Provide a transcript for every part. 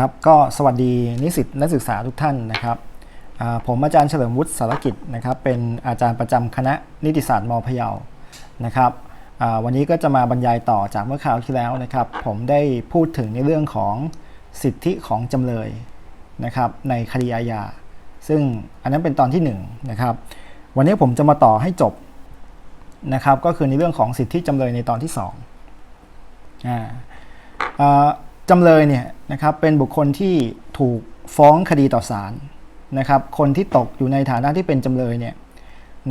ครับก็สวัสดีนิสิตนักศึกษาทุกท่านนะครับผมอาจารย์เฉลิมวุฒิสารกิจนะครับเป็นอาจารย์ประจำคณะนิติศาสตร์มพะเยานะครับวันนี้ก็จะมาบรรยายต่อจากเมื่อคราวที่แล้วนะครับ ผมได้พูดถึงในเรื่องของสิทธิของจำเลยนะครับในคดีอาญาซึ่งอันนั้นเป็นตอนที่1นนะครับวันนี้ผมจะมาต่อให้จบนะครับก็คือในเรื่องของสิทธิจำเลยในตอนที่2อ่าอ่อ จำเลยเนี่ยนะครับเป็นบุคคลที่ถูกฟ้องคดีต่อศาลนะครับคนที่ตกอยู่ในฐานะที่เป็นจำเลยเนี่ย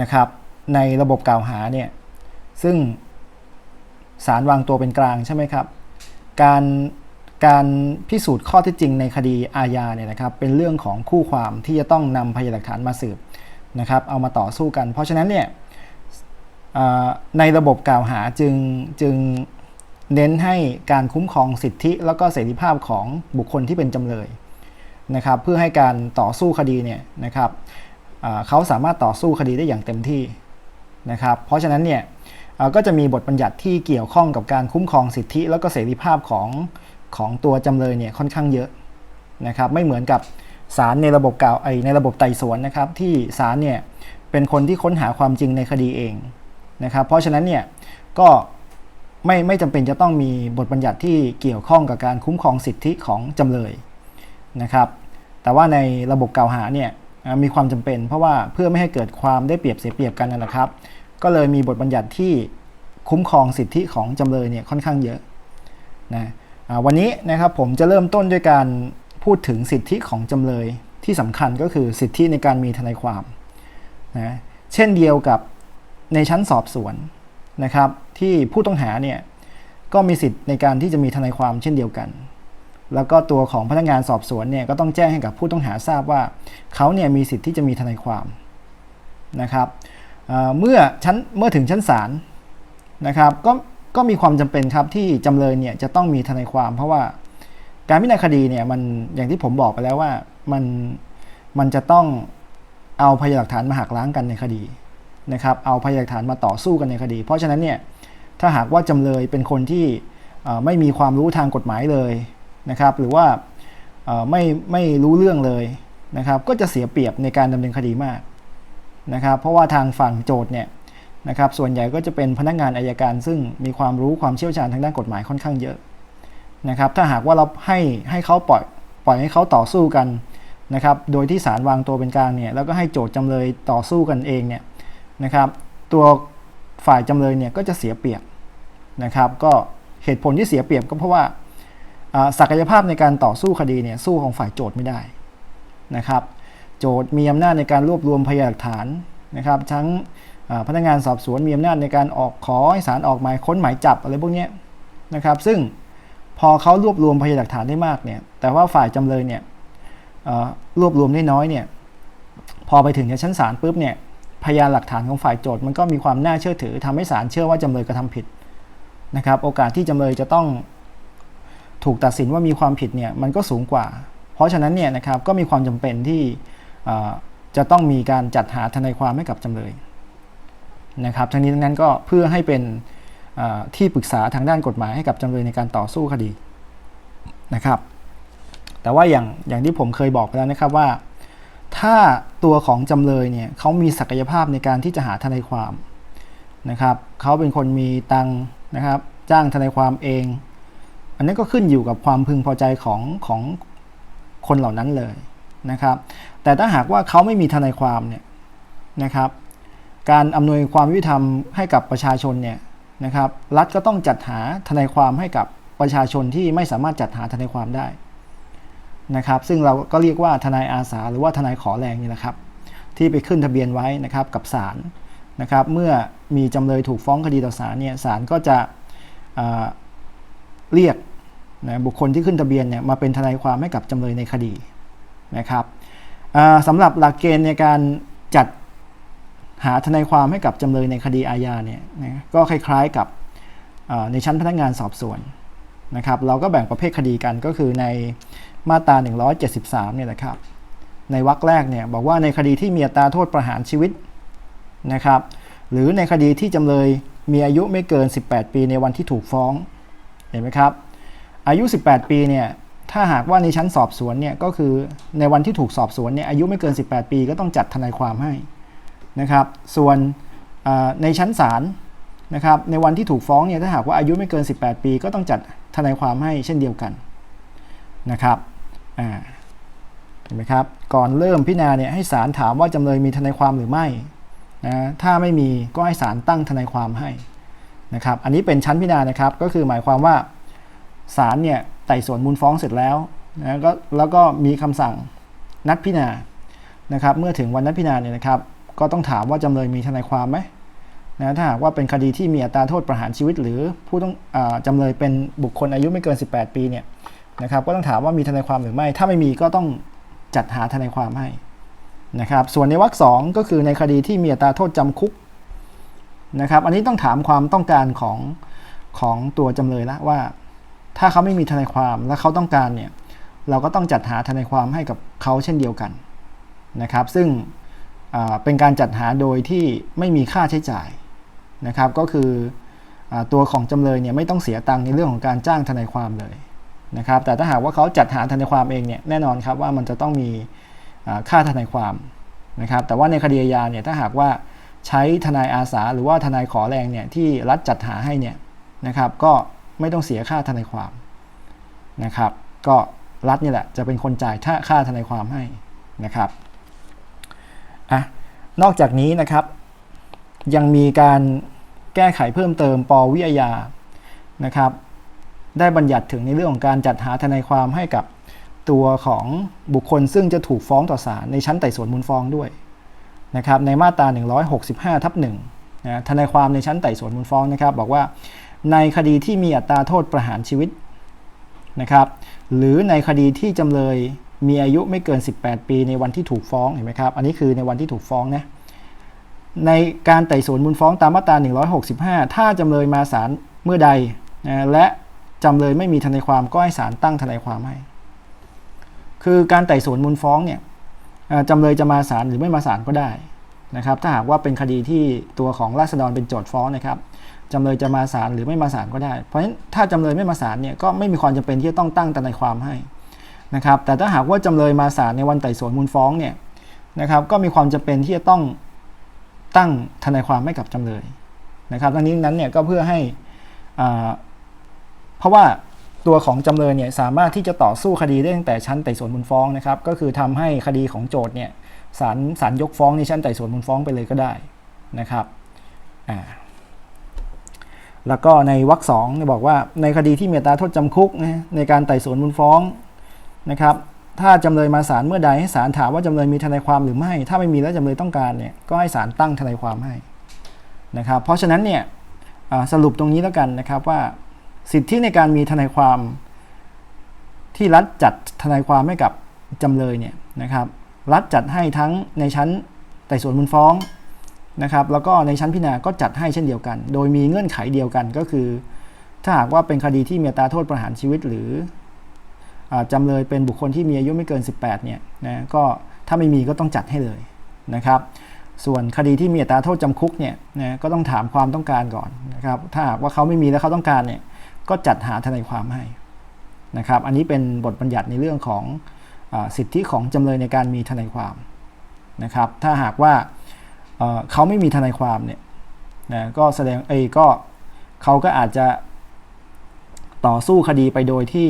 นะครับในระบบกล่าวหาเนี่ยซึ่งศาลวางตัวเป็นกลางใช่ไหมครับ การการพิสูจน์ข้อเท็จจริงในคดีอาญาเนี่ยนะครับเป็นเรื่องของคู่ความที่จะต้องนำพยานหลักฐานมาสืบนะครับเอามาต่อสู้กัน เพราะฉะนั้นเนี่ยในระบบกล่าวหาจึงจึง เน้นให้การคุ้มครองสิทธิ แล้วก็เสรีภาพของบุคคลที่เป็นจำเลยนะครับ เพื่อให้การต่อสู้คดีเนี่ยนะครับเขาสามารถต่อสู้คดีได้อย่างเต็มที่นะครับ เพราะฉะนั้นเนี่ยก็จะมีบทบัญญัติที่เกี่ยวข้องกับการคุ้มครองสิทธิ แล้วก็เสรีภาพของของตัวจำเลยเนี่ยค่อนข้างเยอะนะครับ ไม่เหมือนกับศาลในระบบกล่าวไอในระบบไต่สวนนะครับ ที่ศาลเนี่ยเป็นคนที่ค้นหาความจริงในคดีเองนะครับ เพราะฉะนั้นเนี่ยก็ ไม่ไม่จำเป็นจะต้องมีบทบัญญัติที่เกี่ยวข้องกับการคุ้มครองสิทธิของจำเลยนะครับ แต่ว่าในระบบกล่าวหาเนี่ยมีความจำเป็น เพราะว่าเพื่อไม่ให้เกิดความได้เปรียบเสียเปรียบกันนะครับ ก็เลยมีบทบัญญัติที่คุ้มครองสิทธิของจำเลยเนี่ยค่อนข้างเยอะนะวันนี้นะครับผมจะเริ่มต้นด้วยการพูดถึงสิทธิของจำเลยที่สำคัญก็คือสิทธิในการมีทนายความนะเช่นเดียวกับในชั้นสอบสวนนะครับ ที่ผู้ต้องหาเนี่ยก็มีสิทธิ์ในการที่จะมีทนายความเช่นเดียวกัน แล้วก็ตัวของพนักงานสอบสวนเนี่ยก็ต้องแจ้งให้กับผู้ต้องหาทราบว่าเขาเนี่ยมีสิทธิ์ที่จะมีทนายความนะครับเเมื่อชั้นเมื่อถึงชั้นศาลนะครับก็ก็มีความจำเป็นครับที่จำเลยเนี่ยจะต้องมีทนายความ เพราะว่าการพิจารณาคดีเนี่ยมันอย่างที่ผมบอกไปแล้วว่ามันมันจะต้องเอาพยานหลักฐานมาหักล้างกันในคดีนะครับเอาพยานหลักฐานมาต่อสู้กันในคดี เพราะฉะนั้นเนี่ย ถ้าหากว่าจำเลยเป็นคนที่ไม่มีความรู้ทางกฎหมายเลยนะครับ หรือว่าไม่ไม่รู้เรื่องเลยนะครับ ก็จะเสียเปรียบในการดำเนินคดีมากนะครับ เพราะว่าทางฝั่งโจทย์เนี่ยนะครับส่วนใหญ่ก็จะเป็นพนักงานอายการ ซึ่งมีความรู้ความเชี่ยวชาญทางด้านกฎหมายค่อนข้างเยอะนะครับ ถ้าหากว่าเราให้ให้เขาปล่อยปล่อยให้เขาต่อสู้กันนะครับ โดยที่ศาลวางตัวเป็นกลางเนี่ยแล้วก็ให้โจทย์จำเลยต่อสู้กันเองเนี่ยนะครับ ตัวฝ่ายจำเลยเนี่ยก็จะเสียเปรียบ นะครับ ก็เหตุผลที่เสียเปรียบก็เพราะว่าศักยภาพในการต่อสู้คดีเนี่ยสู้ของฝ่ายโจทย์ไม่ได้นะครับ โจทย์มีอำนาจในการรวบรวมพยานหลักฐานนะครับ ทั้งพนักงานสอบสวนมีอำนาจในการออกขอให้ศาลออกหมายค้นหมายจับอะไรพวกนี้นะครับ ซึ่งพอเขารวบรวมพยานหลักฐานได้มากเนี่ย แต่ว่าฝ่ายจำเลยเนี่ยรวบรวมได้น้อยเนี่ย พอไปถึงในชั้นศาลปุ๊บเนี่ย พยานหลักฐานของฝ่ายโจทย์มันก็มีความน่าเชื่อถือทำให้ศาลเชื่อว่าจำเลยกระทำผิด นะครับ โอกาสที่จำเลยจะต้องถูกตัดสินว่ามีความผิดเนี่ยมันก็สูงกว่า เพราะฉะนั้นเนี่ยนะครับก็มีความจำเป็นที่จะต้องมีการจัดหาทนายความให้กับจำเลยนะครับทั้งนี้ทั้งนั้นก็เพื่อให้เป็นที่ปรึกษาทางด้านกฎหมายให้กับจำเลยในการต่อสู้คดีนะครับ แต่ว่าอย่างอย่างที่ผมเคยบอกไปแล้วนะครับว่า ถ้าตัวของจำเลยเนี่ยเขามีศักยภาพในการที่จะหาทนายความนะครับเขาเป็นคนมีตังค์ นะครับ จ้างทนายความเอง อันนี้ก็ขึ้นอยู่กับความพึงพอใจของของคนเหล่านั้นเลยนะครับ แต่ถ้าหากว่าเขาไม่มีทนายความเนี่ยนะครับ การอำนวยความยุติธรรมให้กับประชาชนเนี่ยนะครับรัฐก็ต้องจัดหาทนายความให้กับประชาชนที่ไม่สามารถจัดหาทนายความได้นะครับ ซึ่งเราก็เรียกว่าทนายอาสา หรือว่าทนายขอแรงนี่นะครับ ที่ไปขึ้นทะเบียนไว้นะครับกับศาล นะครับเมื่อมีจำเลยถูกฟ้องคดีต่อศาลเนี่ยศาลก็จะเรียกนะบุคคลที่ขึ้นทะเบียนเนี่ยมาเป็นทนายความให้กับจำเลยในคดีนะครับสำหรับหลักเกณฑ์ในการจัดหาทนายความให้กับจำเลยในคดีอาญาเนี่ยนะก็คล้ายๆกับในชั้นพนักงานสอบสวนนะครับเราก็แบ่งประเภทคดีกันก็คือในมาตรา 173เนี่ยนะครับในวรรคแรกเนี่ยบอกว่าในคดีที่มีอัตราโทษประหารชีวิต นะครับ หรือในคดีที่จำเลยมีอายุไม่เกิน 18 ปีในวันที่ถูกฟ้อง เห็นไหมครับ อายุ 18 ปีเนี่ย ถ้าหากว่าในชั้นสอบสวนเนี่ย ก็คือในวันที่ถูกสอบสวนเนี่ย อายุไม่เกิน 18 ปีก็ต้องจัดทนายความให้นะครับ ส่วนในชั้นศาลนะครับ ในวันที่ถูกฟ้องเนี่ย ถ้าหากว่าอายุไม่เกิน 18 ปี ก็ต้องจัดทนายความให้เช่นเดียวกันนะครับ อ่า เห็นไหมครับ ก่อนเริ่มพิจารณาเนี่ยให้ศาลถามว่าจำเลยมีทนายความหรือไม่ นะถ้าไม่มีก็ให้ศาลตั้งทนายความให้นะครับ อันนี้เป็นชั้นพิจารณานะครับ ก็คือหมายความว่าศาลเนี่ยไต่สวนมูลฟ้องเสร็จแล้วนะก็แล้วก็มีคำสั่งนัดพิจารณานะครับ เมื่อถึงวันนัดพิจารณาเนี่ยนะครับ ก็ต้องถามว่าจำเลยมีทนายความไหมนะถ้าหากว่าเป็นคดีที่มีอัตราโทษประหารชีวิต หรือผู้ต้องอจำเลยเป็นบุคคลอายุไม่เกิน 18 ปีเนี่ยนะครับ ก็ต้องถามว่ามีทนายความหรือไม่ ถ้าไม่มีก็ต้องจัดหาทนายความให้ นะครับ ส่วนในวรรคสองก็คือในคดีที่มีอัตราโทษจำคุกนะครับ อันนี้ต้องถามความต้องการของของตัวจำเลยละว่า ถ้าเขาไม่มีทนายความและเขาต้องการเนี่ยเราก็ต้องจัดหาทนายความให้กับเขาเช่นเดียวกันนะครับ ซึ่งเป็นการจัดหาโดยที่ไม่มีค่าใช้จ่ายนะครับ ก็คืออตัวของจำเลยเนี่ยไม่ต้องเสียตังค์ในเรื่องของการจ้างทนายความเลยนะครับ แต่ถ้าหากว่าเขาจัดหาทนายความเองเนี่ยแน่นอนครับว่ามันจะต้องมี ค่าทนายความนะครับ แต่ว่าในคดีอาญาเนี่ยถ้าหากว่าใช้ทนายอาสา หรือว่าทนายขอแรงเนี่ยที่รัฐจัดหาให้เนี่ยนะครับก็ไม่ต้องเสียค่าทนายความนะครับ ก็รัฐนี่แหละจะเป็นคนจ่ายค่าค่าทนายความให้นะครับอะนอกจากนี้นะครับ ยังมีการแก้ไขเพิ่มเติมปวิทยานะครับ ได้บัญญัติถึงในเรื่องของการจัดหาทนายความให้กับ ตัวของบุคคลซึ่งจะถูกฟ้องต่อศาลในชั้นไต่สวนมูลฟ้องด้วยนะครับในมาตรา 165ทับ1นะทนายความในชั้นไต่สวนมูลฟ้องนะครับ บอกว่าในคดีที่มีอัตราโทษประหารชีวิตนะครับ หรือในคดีที่จำเลยมีอายุไม่เกิน 18 ปีในวันที่ถูกฟ้องเห็นไหมครับ อันนี้คือในวันที่ถูกฟ้องนะในการไต่สวนมูลฟ้องตามมาตรา 165 ถ้าจำเลยมาศาลเมื่อใดนะและจำเลยไม่มีทนายความก็ให้ศาลตั้งทนายความให้ คือการไต่สวนมูลฟ้องเนี่ยจำเลยจะมาศาลหรือไม่มาศาลก็ได้นะครับ ถ้าหากว่าเป็นคดีที่ตัวของราษฎรเป็นโจทย์ฟ้องนะครับจำเลยจะมาศาลหรือไม่มาศาลก็ได้ เพราะฉะนั้นถ้าจำเลยไม่มาศาลเนี่ยก็ไม่มีความจำเป็นที่จะต้องตั้งทนายความให้นะครับ แต่ถ้าหากว่าจำเลยมาศาลในวันไต่สวนมูลฟ้องเนี่ยนะครับก็มีความจำเป็นที่จะต้องตั้งทนายความให้กับจำเลยนะครับ ทั้งนี้นั้นเนี่ยก็เพื่อให้อ่าเพราะว่า ตัวของจำเลยเนี่ยสามารถที่จะต่อสู้คดีได้ตั้งแต่ชั้นไต่สวนมูลฟ้องนะครับก็คือทำให้คดีของโจทย์เนี่ยศาลศาลยกฟ้องในชั้นไต่สวนมูลฟ้องไปเลยก็ได้นะครับอ่าแล้วก็ในวรรคสองเนี่ยบอกว่าในคดีที่มีตราโทษจำคุกนะในการไต่สวนมูลฟ้องนะครับ ถ้าจำเลยมาศาลเมื่อใดให้ศาลถามว่าจำเลยมีทนายความหรือไม่ ถ้าไม่มีแล้วจำเลยต้องการเนี่ยก็ให้ศาลตั้งทนายความให้นะครับ เพราะฉะนั้นเนี่ยสรุปตรงนี้แล้วกันนะครับว่า สิทธิในการมีทนายความที่รัฐจัดทนายความให้กับจำเลยเนี่ยนะครับ รัฐจัดให้ทั้งในชั้นไต่สวนมูลฟ้องนะครับ แล้วก็ในชั้นพิจารณาก็จัดให้เช่นเดียวกัน โดยมีเงื่อนไขเดียวกันก็คือ ถ้าหากว่าเป็นคดีที่มีอัตราโทษประหารชีวิต หรืออจำเลยเป็นบุคคลที่มีอายุไม่เกิน 18เนี่ยนะก็ถ้าไม่มีก็ต้องจัดให้เลยนะครับ ส่วนคดีที่มีอัตราโทษจำคุกเนี่ยนะก็ต้องถามความต้องการก่อนนะครับ ถ้าหากว่าเขาไม่มีแล้วเขาต้องการเนี่ย ก็จัดหาทนายความให้นะครับ อันนี้เป็นบทบัญญัติในเรื่องของอสิทธิของจำเลยในการมีทนายความนะครับ ถ้าหากว่าเเขาไม่มีทนายความเนี่ยนะก็แสดงเอยก็เขาก็อาจจะต่อสู้คดีไปโดยที่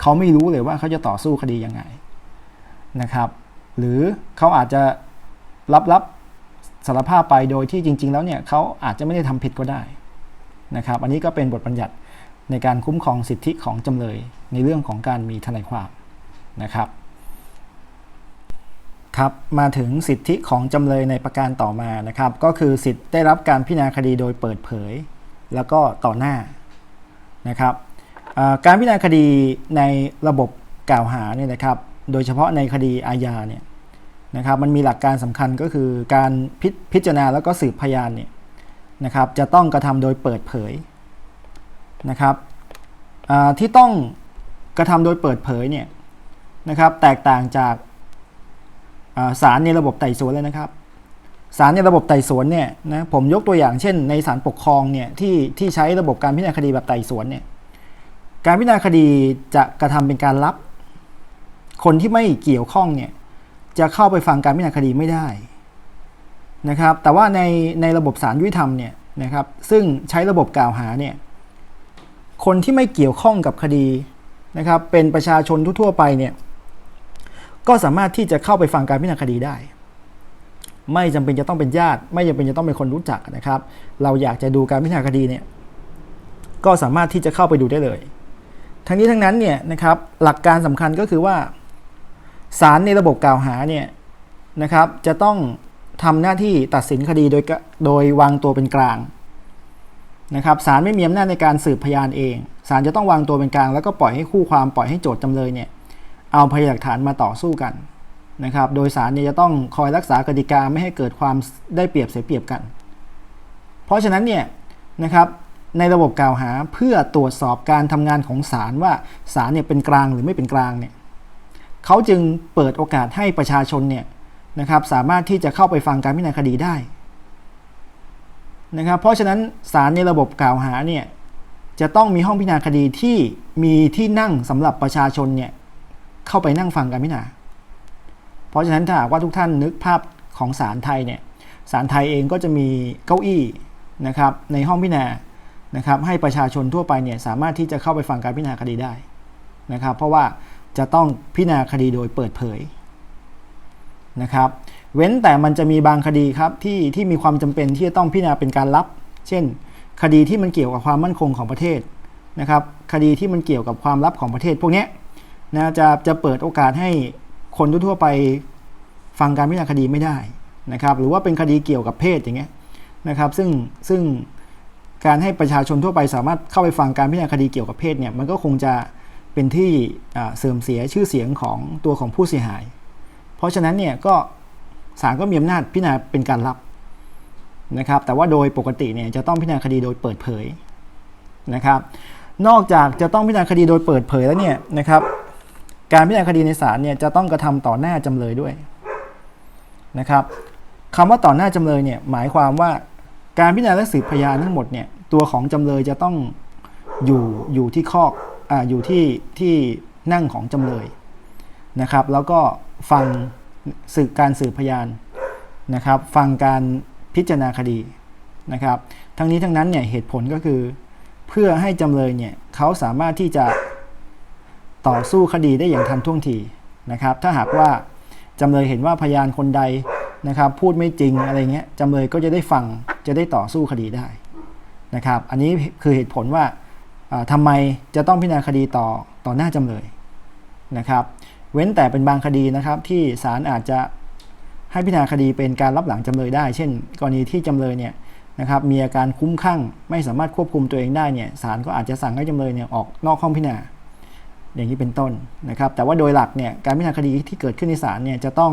เขาไม่รู้เลยว่าเขาจะต่อสู้คดียังไงนะครับ หรือเขาอาจจะรับรับสารภาพไปโดยที่จริง ๆ แล้วเนี่ยเขาอาจจะไม่ได้ทำผิดก็ได้นะครับ อันนี้ก็เป็นบทบัญญัติ ในการคุ้มครองสิทธิของจำเลยในเรื่องของการมีทนายความนะครับครับมาถึงสิทธิของจำเลยในประการต่อมานะครับ ก็คือสิทธิได้รับการพิจารณาคดีโดยเปิดเผย แล้วก็ต่อหน้านะครับการพิจารณาคดีในระบบกล่าวหาเนี่ยนะครับ โดยเฉพาะในคดีอาญาเนี่ยนะครับมันมีหลักการสำคัญก็คือการพิพิจารณาแล้วก็สืบพยานเนี่ยนะครับจะต้องกระทำโดยเปิดเผย นะครับที่ต้องกระทำโดยเปิดเผยเนี่ยนะครับแตกต่างจากอ่าศาลในระบบไต่สวนเลยนะครับศาลในระบบไต่สวนเนี่ยนะผมยกตัวอย่างเช่น ในศาลปกครองเนี่ยที่ที่ใช้ระบบการพิจารณาคดีแบบไต่สวนเนี่ยการพิจารณาคดีจะกระทำเป็นการรับ คนที่ไม่เกี่ยวข้องเนี่ยจะเข้าไปฟังการพิจารณาคดีไม่ได้นะครับแต่ว่าในในระบบศาลยุติธรรมเนี่ยนะครับซึ่งใช้ระบบกล่าวหาเนี่ย คนที่ไม่เกี่ยวข้องกับคดีนะครับ เป็นประชาชนทั่วไปเนี่ย ก็สามารถที่จะเข้าไปฟังการพิจารณาคดีได้ ไม่จำเป็นจะต้องเป็นญาติ ไม่จำเป็นจะต้องเป็นคนรู้จักนะครับ เราอยากจะดูการพิจารณาคดีเนี่ย ก็สามารถที่จะเข้าไปดูได้เลย ทั้งนี้ทั้งนั้นเนี่ยนะครับหลักการสำคัญก็คือว่าศาลในระบบกล่าวหาเนี่ยนะครับ จะต้องทำหน้าที่ตัดสินคดีโดยโดยวางตัวเป็นกลาง นะครับศาลไม่มีอำนาจในการสืบพยานเองศาลจะต้องวางตัวเป็นกลางแล้วก็ปล่อยให้คู่ความปล่อยให้โจทย์จำเลยเนี่ยเอาพยานหลักฐานมาต่อสู้กันนะครับโดยศาลเนี่ยจะต้องคอยรักษากติกาไม่ให้เกิดความได้เปรียบเสียเปรียบกัน เพราะฉะนั้นเนี่ยนะครับในระบบกล่าวหาเพื่อตรวจสอบการทำงานของศาลว่าศาลเนี่ยเป็นกลางหรือไม่เป็นกลางเนี่ยเขาจึงเปิดโอกาสให้ประชาชนเนี่ยนะครับสามารถที่จะเข้าไปฟังการพิจารณาคดีได้ นะครับเพราะฉะนั้นศาลในระบบกล่าวหาเนี่ยจะต้องมีห้องพิจารณาคดีที่มีที่นั่งสำหรับประชาชนเนี่ยเข้าไปนั่งฟังการพิจารณา เพราะฉะนั้นถ้าหากว่าทุกท่านนึกภาพของศาลไทยเนี่ยศาลไทยเองก็จะมีเก้าอี้นะครับในห้องพิจารณานะครับให้ประชาชนทั่วไปเนี่ยสามารถที่จะเข้าไปฟังการพิจารณาคดีได้นะครับเพราะว่าจะต้องพิจารณาคดีโดยเปิดเผยนะครับ เว้นแต่มันจะมีบางคดีครับที่ที่มีความจำเป็นที่จะต้องพิจารณาเป็นการลับ เช่น คดีที่มันเกี่ยวกับความมั่นคงของประเทศนะครับ คดีที่มันเกี่ยวกับความลับของประเทศ พวกนี้นะจะจะเปิดโอกาสให้คนทั่วไปฟังการพิจารณาคดีไม่ได้นะครับ หรือว่าเป็นคดีเกี่ยวกับเพศอย่างเงี้ยนะครับ ซึ่งซึ่งการให้ประชาชนทั่วไปสามารถเข้าไปฟังการพิจารณาคดีเกี่ยวกับเพศเนี่ยมันก็คงจะเป็นที่เสื่อมเสียชื่อเสียงของตัวของผู้เสียหาย เพราะฉะนั้นเนี่ยก็ ศาลก็มีอำนาจพิจารณาเป็นการรับนะครับ แต่ว่าโดยปกติเนี่ยจะต้องพิจารณาคดีโดยเปิดเผยนะครับ นอกจากจะต้องพิจารณาคดีโดยเปิดเผยแล้วเนี่ยนะครับ การพิจารณาคดีในศาลเนี่ยจะต้องกระทำต่อหน้าจำเลยด้วยนะครับคำว่าต่อหน้าจำเลยเนี่ยหมายความว่าการพิจารณาและสืบพยานทั้งหมดเนี่ยตัวของจำเลยจะต้องอยู่อยู่ที่คอกอ่าอยู่ที่ที่นั่งของจำเลยนะครับ แล้วก็ฟัง สืบการสืบพยานนะครับ ฟังการพิจารณาคดีนะครับ ทั้งนี้ทั้งนั้นเนี่ยเหตุผลก็คือเพื่อให้จำเลยเนี่ยเขาสามารถที่จะต่อสู้คดีได้อย่างทันท่วงทีนะครับ ถ้าหากว่าจำเลยเห็นว่าพยานคนใดนะครับ พูดไม่จริงอะไรเงี้ยจำเลยก็จะได้ฟังจะได้ต่อสู้คดีได้นะครับ อันนี้คือเหตุผลว่าทำไมจะต้องพิจารณาคดีต่อต่อหน้าจำเลยนะครับ เว้นแต่เป็นบางคดีนะครับที่ศาลอาจจะให้พิจารณาคดีเป็นการรับหลังจำเลยได้ เช่น กรณีที่จำเลยเนี่ยนะครับมีอาการคุ้มข้างไม่สามารถควบคุมตัวเองได้เนี่ยศาลก็อาจจะสั่งให้จำเลยเนี่ยออกนอกห้องพิจารณาอย่างนี้เป็นต้นนะครับ แต่ว่าโดยหลักเนี่ยการพิจารณาคดีที่เกิดขึ้นในศาลเนี่ยจะต้อง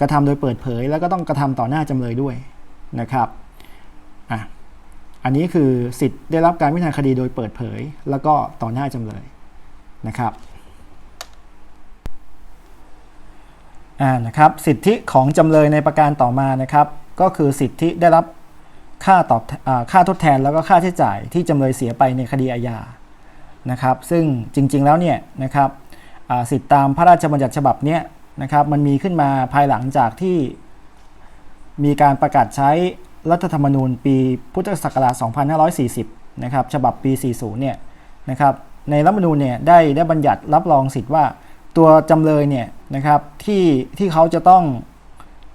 กระทำโดยเปิดเผย แล้วก็ต้องกระทำต่อหน้าจำเลยด้วยนะครับอะอันนี้คือสิทธิ์ได้รับการพิจารณาคดีโดยเปิดเผย แล้วก็ต่อหน้าจำเลยนะครับ อ่านะครับสิทธิของจำเลยในประการต่อมานะครับ ก็คือสิทธิได้รับค่าตอบค่าทดแทนแล้วก็ค่าใช้จ่ายที่จำเลยเสียไปในคดีอาญานะครับ ซึ่งจริงๆแล้วเนี่ยนะครับสิทธิตามพระราชบัญญัติฉบับนี้นะครับ มันมีขึ้นมาภายหลังจากที่มีการประกาศใช้รัฐธรรมนูญปีพุทธศักราช 2540 นะครับ ฉบับปี 40 เนี่ยนะครับ ในรัฐธรรมนูญเนี่ยได้ได้บัญญัติรับรองสิทธิ์ว่า ตัวจำเลยเนี่ยนะครับที่ที่เขาจะต้อง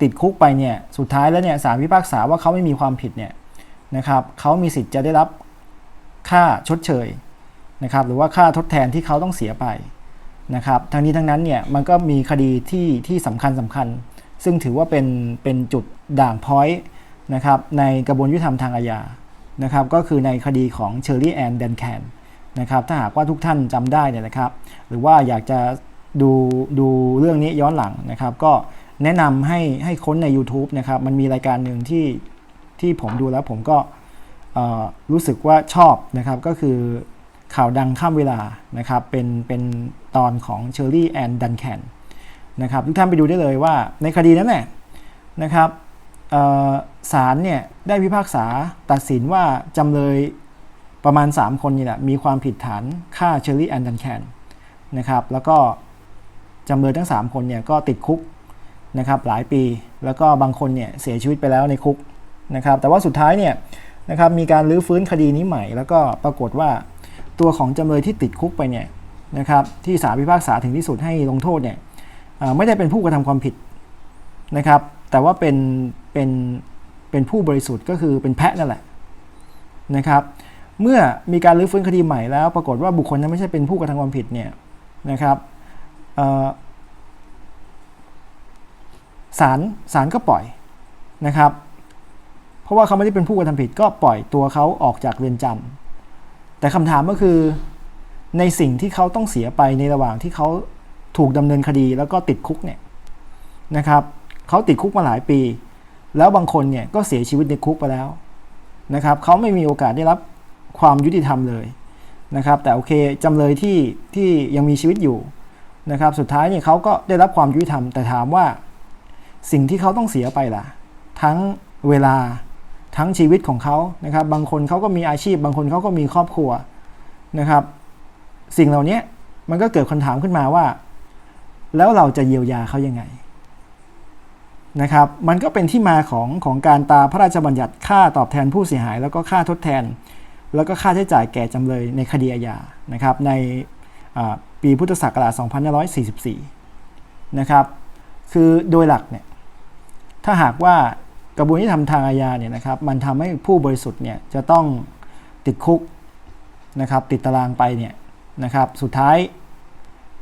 ติดคุกไปเนี่ยสุดท้ายแล้วเนี่ยศาลพิพากษาว่าเขาไม่มีความผิดเนี่ยนะครับเขามีสิทธิ์จะได้รับค่าชดเชยนะครับหรือว่าค่าทดแทนที่เขาต้องเสียไปนะครับทั้งนี้ทั้งนั้นเนี่ยมันก็มีคดีที่ที่สำคัญสำคัญ ซึ่งถือว่าเป็นเป็นจุดด่างพ้อยนะครับในกระบวนยุติธรรมทางอาญานะครับก็คือในคดีของเชอร์รี่แอนด์แดนแคนนะครับถ้าหากว่าทุกท่านจำได้เนี่ยนะครับหรือว่าอยากจะ ดูดูเรื่องนี้ย้อนหลังนะครับ ก็แนะนำให้ให้ค้นใน YouTube นะครับ มันมีรายการหนึ่งที่ที่ผมดูแล้วผมก็รู้สึกว่าชอบนะครับ ก็คือข่าวดังข้ามเวลานะครับ เป็นเป็นตอนของเชอร์รี่แอนด์ดันแคนนะครับ ทุกท่านไปดูได้เลยว่าในคดีนั้นแหละนะครับศาลเนี่ยได้พิพากษาตัดสินว่าจำเลยประมาณ 3 คนนี่แหละมีความผิดฐานฆ่าเชอร์รี่แอนดันแคนนะครับ แล้วก็ จำเลยทั้ง 3 คนเนี่ยก็ติดคุกนะครับหลายปี แล้วก็บางคนเนี่ยเสียชีวิตไปแล้วในคุกนะครับแต่ว่าสุดท้ายเนี่ยนะครับมีการรื้อฟื้นคดีนี้ใหม่ แล้วก็ปรากฏว่าตัวของจำเลยที่ติดคุกไปเนี่ยนะครับที่ศาลพิพากษาถึงที่สุดให้ลงโทษเนี่ยไม่ได้เป็นผู้กระทำความผิดนะครับ แต่ว่าเป็นเป็นเป็นผู้บริสุทธิ์ก็คือเป็นแพะนั่นแหละนะครับ เมื่อมีการรื้อฟื้นคดีใหม่แล้ว ปรากฏว่าบุคคลนั้นไม่ใช่เป็นผู้กระทำความผิดเนี่ยนะครับ ศาลศาลก็ปล่อยนะครับ เพราะว่าเขาไม่ได้เป็นผู้กระทำผิดก็ปล่อยตัวเขาออกจากเรือนจำแต่คำถามก็คือในสิ่งที่เขาต้องเสียไปในระหว่างที่เขาถูกดำเนินคดีแล้วก็ติดคุกเนี่ยนะครับเขาติดคุกมาหลายปี แล้วบางคนเนี่ยก็เสียชีวิตในคุกไปแล้วนะครับเขาไม่มีโอกาสได้รับความยุติธรรมเลยนะครับ แต่โอเคจำเลยที่ที่ยังมีชีวิตอยู่ นะครับ สุดท้ายเนี่ยเขาก็ได้รับความยุติธรรม แต่ถามว่าสิ่งที่เขาต้องเสียไปล่ะ ทั้งเวลาทั้งชีวิตของเขานะครับ บางคนเขาก็มีอาชีพ บางคนเขาก็มีครอบครัวนะครับ สิ่งเหล่านี้มันก็เกิดคำถามขึ้นมาว่า แล้วเราจะเยียวยาเขายังไงนะครับ มันก็เป็นที่มาของของการตามพระราชบัญญัติค่าตอบแทนผู้เสียหาย แล้วก็ค่าทดแทน แล้วก็ค่าใช้จ่ายแก่จำเลยในคดีอาญานะครับ ใน ปีพุทธศักราช2544 นะครับ คือโดยหลักเนี่ย ถ้าหากว่ากระบวนการยุติธรรมทางอาญาเนี่ยนะครับ มันทำให้ผู้บริสุทธิ์เนี่ยจะต้องติดคุกนะครับ ติดตารางไปเนี่ยนะครับ สุดท้าย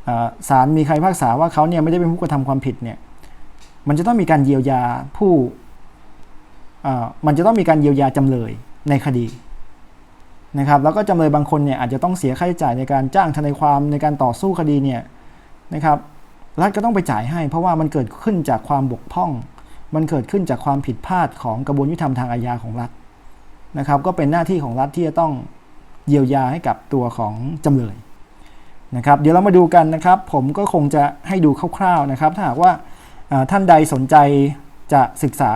อ่าศาลมีใครพากษาว่าเขาเนี่ยไม่ได้เป็นผู้กระทำความผิดเนี่ย มันจะต้องมีการเยียวยาผู้มันจะต้องมีการเยียวยาจำเลยในคดี นะครับแล้วก็จำเลยบางคนเนี่ยอาจจะต้องเสียค่าใช้จ่ายในการจ้างทนายความในการต่อสู้คดีเนี่ยนะครับรัฐก็ต้องไปจ่ายให้ เพราะว่ามันเกิดขึ้นจากความบกพร่อง มันเกิดขึ้นจากความผิดพลาดของกระบวนยุติธรรมทางอาญาของรัฐนะครับ ก็เป็นหน้าที่ของรัฐที่จะต้องเยียวยาให้กับตัวของจำเลยนะครับ เดี๋ยวเรามาดูกันนะครับ ผมก็คงจะให้ดูคร่าวๆนะครับ ถ้าหากว่าอ่าท่านใดสนใจจะศึกษา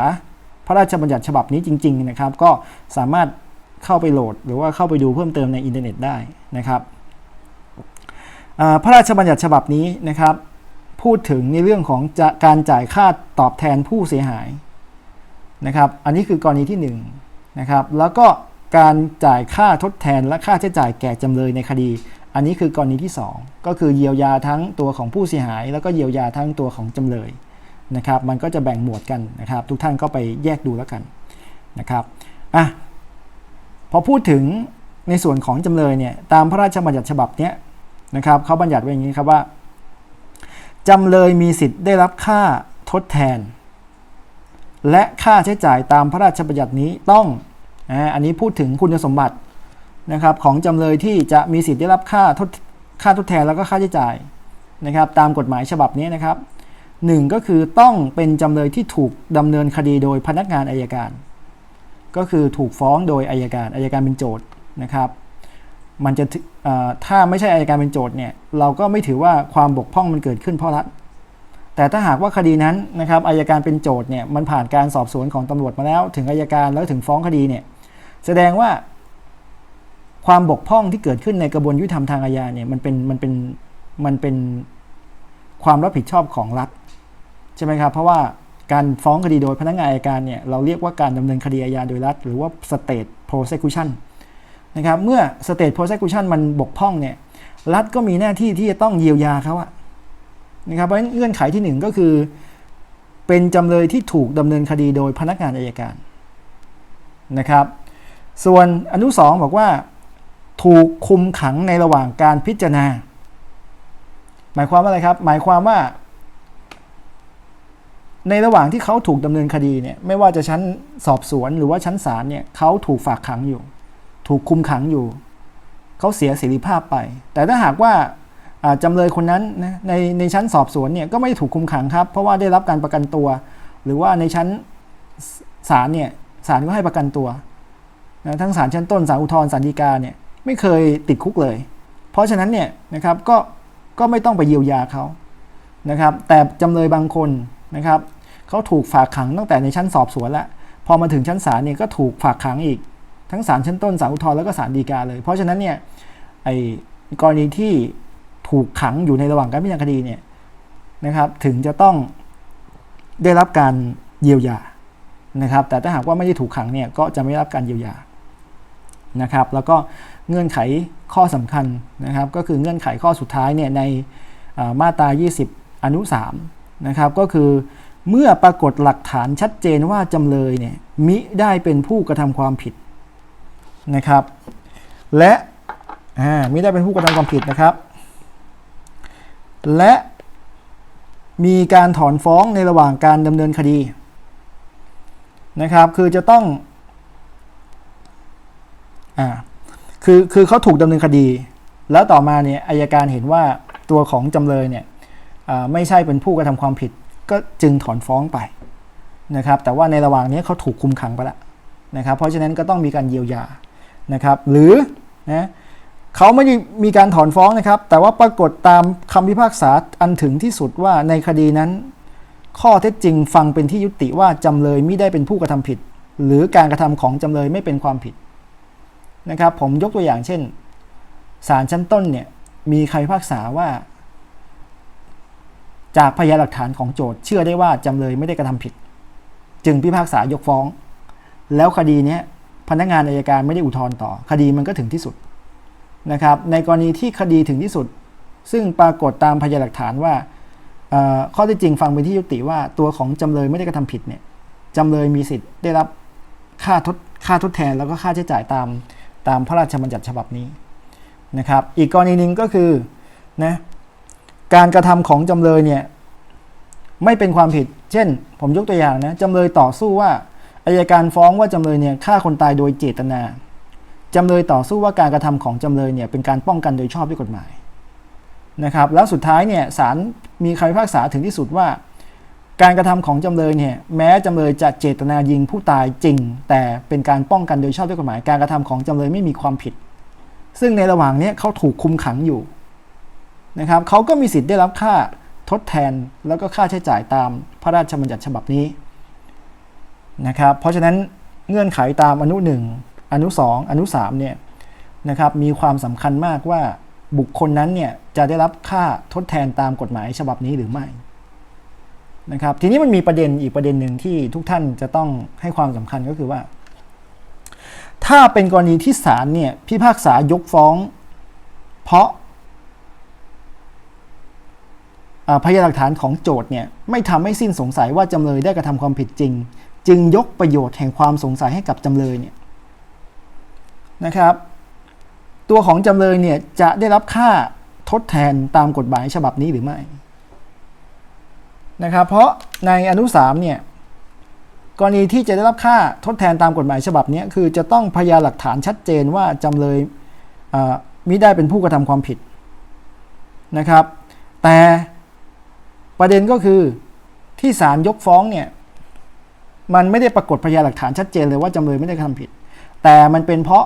พระราชบัญญัติฉบับนี้จริง ๆ นะครับ ก็สามารถ เข้าไปโหลด หรือว่าเข้าไปดูเพิ่มเติมในอินเทอร์เน็ตได้นะครับพระราชบัญญัติฉบับนี้นะครับ พูดถึงในเรื่องของการจ่ายค่าตอบแทนผู้เสียหายนะครับ อันนี้คือกรณีที่1นงนะครับ แล้วก็การจ่ายค่าทดแทนและค่าใช้จ่ายแก่จำเลยในคดี อันนี้คือกรณีที่ 2 ก็คือเยียวยาทั้งตัวของผู้เสียหาย แล้วก็เยียวยาทั้งตัวของจำเลยนะครับ มันก็จะแบ่งหมวดกันนะครับ ทุกท่านก็ไปแยกดูแล้วกันนะครับ อะ พอพูดถึงในส่วนของจำเลยเนี่ยตามพระราชบัญญัติฉบับนี้นะครับเขาบัญญัติไว้อย่างนี้ครับว่าจำเลยมีสิทธิ์ได้รับค่าทดแทน และค่าใช้จ่ายตามพระราชบัญญัตินี้ต้องอาอันนี้พูดถึงคุณสมบัตินะครับของจำเลยที่จะมีสิทธิ์ได้รับค่าทดค่าทดแทนแล้วก็ค่าใช้จ่ายนะครับตามกฎหมายฉบับนี้นะครับหนึ่งก็คือต้องเป็นจำเลยที่ถูกดำเนินคดีโดยพนักงานอายการ ก็คือถูกฟ้องโดยอายการอายการเป็นโจทย์นะครับมันจะถ้าไม่ใช่อายการเป็นโจทย์เนี่ยเราก็ไม่ถือว่าความบกพร่องมันเกิดขึ้นเพราะรัฐ แต่ถ้าหากว่าคดีนั้นนะครับอายการเป็นโจทย์เนี่ยมันผ่านการสอบสวนของตำรวจมาแล้ว ถึงอายการแล้วถึงฟ้องคดีเนี่ยแสดงว่าความบกพร่องที่เกิดขึ้นในกระบวนยุติธรรมทางอาญาเนี่ยมันเป็นมันเป็นมันเป็นความรับผิดชอบของรัฐใช่ไหมครับเพราะว่า การฟ้องคดีโดยพนักงานอัยการเนี่ยเราเรียกว่าการดำเนินคดีอาญาโดยรัฐ หรือว่า state prosecution นะครับเมื่อ state prosecution มันบกพร่องเนี่ยรัฐก็มีหน้าที่ที่จะต้องเยียวยาเขาอะนะครับเพราะฉะนั้นเงื่อนไขที่หนึ่งก็คือ เป็นจำเลยที่ถูกดำเนินคดีโดยพนักงานอัยการนะครับ ส่วนอนุสองบอกว่า ถูกคุมขังในระหว่างการพิจารณา หมายความว่าอะไรครับ หมายความว่า ในระหว่างที่เขาถูกดำเนินคดีเนี่ยไม่ว่าจะชั้นสอบสวนหรือว่าชั้นศาลเนี่ยเขาถูกฝากขังอยู่ ถูกคุมขังอยู่ เขาเสียเสรีภาพไป แต่ถ้าหากว่าจำเลยคนนั้นนะในในชั้นสอบสวนเนี่ยก็ไม่ถูกคุมขังครับ เพราะว่าได้รับการประกันตัว หรือว่าในชั้นศาลเนี่ยศาลก็ให้ประกันตัวนะทั้งศาลชั้นต้นศาลอุทธรณ์ศาลฎีกาเนี่ยไม่เคยติดคุกเลย เพราะฉะนั้นเนี่ยนะครับก็ก็ไม่ต้องไปเยียวยาเขานะครับ แต่จำเลยบางคนนะครับ เขาถูกฝากขังตั้งแต่ในชั้นสอบสวนแล้วพอมาถึงชั้นศาลเนี่ยก็ถูกฝากขังอีก ทั้งศาลชั้นต้นศาลอุทธรณ์แล้วก็ศาลฎีกาเลย เพราะฉะนั้นเนี่ยไอ้กรณีที่ถูกขังอยู่ในระหว่างการพิจารณาคดีเนี่ยนะครับถึงจะต้องได้รับการเยียวยานะครับ แต่ถ้าหากว่าไม่ได้ถูกขังเนี่ยก็จะไม่รับการเยียวยานะครับ แล้วก็เงื่อนไขข้อสำคัญนะครับ ก็คือเงื่อนไขข้อสุดท้ายเนี่ยในมาตรา 20 อนุ 3 นะครับ ก็คือ เมื่อปรากฏหลักฐานชัดเจนว่าจำเลยเนี่ยมิได้เป็นผู้กระทำความผิดนะครับ และมิได้เป็นผู้กระทำความผิดนะครับ และมีการถอนฟ้องในระหว่างการดำเนินคดีนะครับ คือจะต้องอ่าคือคือเขาถูกดำเนินคดี แล้วต่อมาเนี่ยอายการเห็นว่าตัวของจำเลยเนี่ยไม่ใช่เป็นผู้กระทำความผิด ก็จึงถอนฟ้องไปนะครับแต่ว่าในระหว่างนี้เขาถูกคุมขังไปแล้วนะครับเพราะฉะนั้นก็ต้องมีการเยียวยานะครับหรือนะเขาไม่ได้มีการถอนฟ้องนะครับ แต่ว่าปรากฏตามคำพิพากษาอันถึงที่สุดว่าในคดีนั้น ข้อเท็จจริงฟังเป็นที่ยุติว่าจำเลยไม่ได้เป็นผู้กระทำผิด หรือการกระทำของจำเลยไม่เป็นความผิดนะครับผมยกตัวอย่างเช่นศาลชั้นต้นเนี่ยมีคำพิพากษาว่า จากพยานหลักฐานของโจทย์เชื่อได้ว่าจำเลยไม่ได้กระทำผิด จึงพิพากษายกฟ้อง แล้วคดีนี้พนักงานอายการไม่ได้อุทธรณ์ต่อ คดีมันก็ถึงที่สุดนะครับ ในกรณีที่คดีถึงที่สุด ซึ่งปรากฏตามพยานหลักฐานว่าข้อเท็จจริงฟังเป็นที่ยุติว่าตัวของจำเลยไม่ได้กระทำผิดเนี่ยจำเลยมีสิทธิ์ได้รับค่าทดค่าทดแทนแล้วก็ค่าใช้จ่ายตามตามพระราชบัญญัติฉบับนี้นะครับ อีกกรณีหนึ่งก็คือนะ การกระทำของจำเลยเนี่ยไม่เป็นความผิด เช่น ผมยกตัวอย่างนะจำเลยต่อสู้ว่าอายการฟ้องว่าจำเลยเนี่ยฆ่าคนตายโดยเจตนาจำเลยต่อสู้ว่าการกระทำของจำเลยเนี่ยเป็นการป้องกันโดยชอบด้วยกฎหมายนะครับแล้วสุดท้ายเนี่ยศาลมีคำพิพากษาถึงที่สุดว่า การกระทำของจำเลยเนี่ยแม้จำเลยจะเจตนายิงผู้ตายจริง แต่เป็นการป้องกันโดยชอบด้วยกฎหมาย การกระทำของจำเลยไม่มีความผิด ซึ่งในระหว่างนี้เขาถูกคุมขังอยู่ นะครับเขาก็มีสิทธิ์ได้รับค่าทดแทนแล้วก็ค่าใช้จ่ายตามพระราชบัญญัติฉบับนี้นะครับ เพราะฉะนั้นเงื่อนไขตามอนุ 1 อนุ 2 อนุ3เนี่ยนะครับมีความสำคัญมากว่าบุคคลนั้นเนี่ยจะได้รับค่าทดแทนตามกฎหมายฉบับนี้หรือไม่นะครับทีนี้มันมีประเด็นอีกประเด็นหนึ่งที่ทุกท่านจะต้องให้ความสำคัญก็คือว่า ถ้าเป็นกรณีที่ศาลเนี่ยพิพากษายกฟ้อง เพราะอ่า พยานหลักฐานของโจทย์เนี่ยไม่ทำให้สิ้นสงสัยว่าจำเลยได้กระทำความผิดจริง จึงยกประโยชน์แห่งความสงสัยให้กับจำเลยเนี่ยนะครับ ตัวของจำเลยเนี่ยจะได้รับค่าทดแทนตามกฎหมายฉบับนี้หรือไม่นะครับ เพราะในอนุ3เนี่ยกรณีที่จะได้รับค่าทดแทนตามกฎหมายฉบับนี้คือจะต้องพยานหลักฐานชัดเจนว่าจำเลยมิได้เป็นผู้กระทำความผิดนะครับ แต่ ประเด็นก็คือที่ศาลยกฟ้องเนี่ยมันไม่ได้ปรากฏพยานหลักฐานชัดเจนเลยว่าจำเลยไม่ได้กระทำผิด แต่มันเป็นเพราะ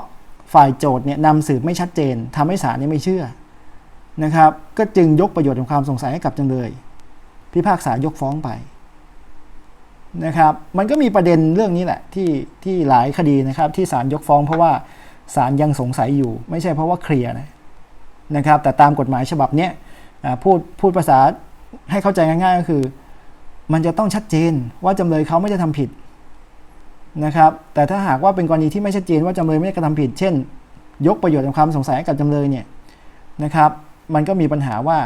ฝ่ายโจทย์เนี่ยนำสืบไม่ชัดเจนทำให้ศาลเนี่ยไม่เชื่อนะครับ ก็จึงยกประโยชน์ของความสงสัยให้กับจำเลย พิพากษายกฟ้องไปนะครับ มันก็มีประเด็นเรื่องนี้แหละที่ที่หลายคดีนะครับ ที่ศาลยกฟ้อง เพราะว่าศาลยังสงสัยอยู่ ไม่ใช่เพราะว่าเคลียร์นะนะครับ แต่ตามกฎหมายฉบับเนี้ยพูดพูดภาษา ให้เข้าใจง่ายๆก็คือ มันจะต้องชัดเจนว่าจำเลยเขาไม่ได้ทำผิดนะครับ แต่ถ้าหากว่าเป็นกรณีที่ไม่ชัดเจนว่าจำเลยไม่ได้กระทำผิด เช่น ยกประโยชน์ของความสงสัยให้กับจำเลยเนี่ยนะครับ มันก็มีปัญหาว่า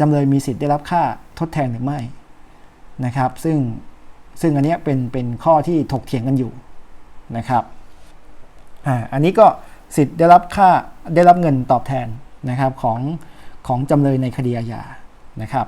จำเลยมีสิทธิ์ได้รับค่าทดแทนหรือไม่นะครับ ซึ่งซึ่งอันนี้เป็นเป็นข้อที่ถกเถียงกันอยู่นะครับอ่าอันนี้ก็สิทธิ์ได้รับค่าได้รับเงินตอบแทนนะครับของ ของจำเลยในคดีอาญานะครับ